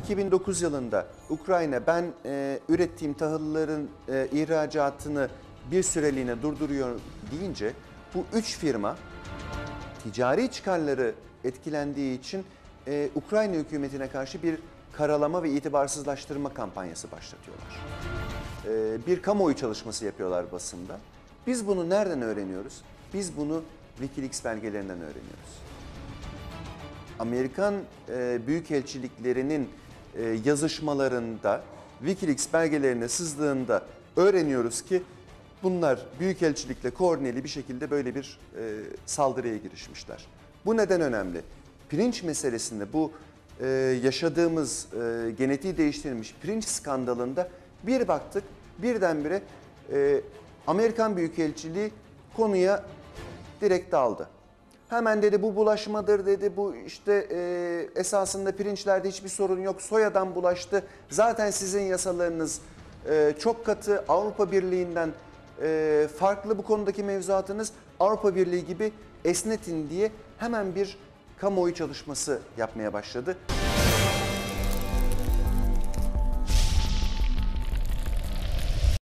2009 yılında Ukrayna ben e, ürettiğim tahılların e, ihracatını bir süreliğine durduruyor deyince bu üç firma ticari çıkarları etkilendiği için e, Ukrayna hükümetine karşı bir karalama ve itibarsızlaştırma kampanyası başlatıyorlar. E, bir kamuoyu çalışması yapıyorlar basında. Biz bunu nereden öğreniyoruz? Biz bunu Wikileaks belgelerinden öğreniyoruz. Amerikan e, büyükelçiliklerinin e, yazışmalarında Wikileaks belgelerine sızdığında öğreniyoruz ki bunlar büyükelçilikle koordineli bir şekilde böyle bir e, saldırıya girişmişler. Bu neden önemli? Pirinç meselesinde bu e, yaşadığımız e, genetiği değiştirilmiş pirinç skandalında bir baktık birdenbire e, Amerikan Büyükelçiliği konuya direkt daldı. Hemen dedi bu bulaşmadır dedi. Bu işte e, esasında pirinçlerde hiçbir sorun yok. Soyadan bulaştı. Zaten sizin yasalarınız e, çok katı. Avrupa Birliği'nden e, farklı bu konudaki mevzuatınız. Avrupa Birliği gibi esnetin diye hemen bir kamuoyu çalışması yapmaya başladı.